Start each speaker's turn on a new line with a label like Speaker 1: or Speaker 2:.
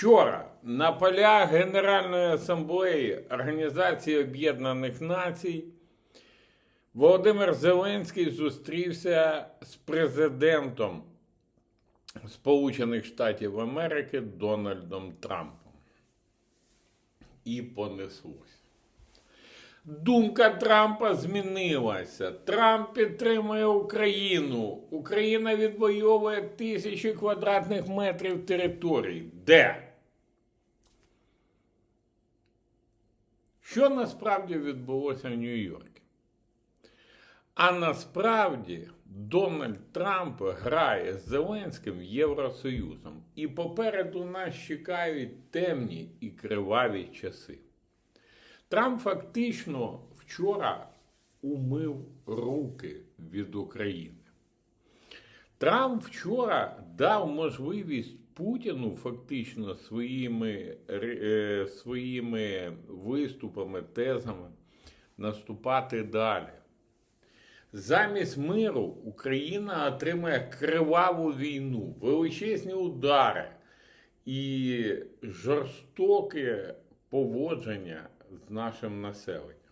Speaker 1: Вчора на полях Генеральної асамблеї Організації Об'єднаних Націй Володимир Зеленський зустрівся з президентом Сполучених Штатів Америки Дональдом Трампом. І понеслося. Думка Трампа змінилася. Трамп підтримує Україну. Україна відвоює тисячі квадратних метрів територій. Де? Що насправді відбулося в Нью-Йорку? А насправді Дональд Трамп грає з Зеленським Євросоюзом. І попереду нас чекають темні і криваві часи. Трамп фактично вчора умив руки від України. Трамп вчора дав можливість Путіну фактично своїми, е, своїми виступами, тезами наступати далі. Замість миру Україна отримає криваву війну, величезні удари і жорстоке поводження з нашим населенням.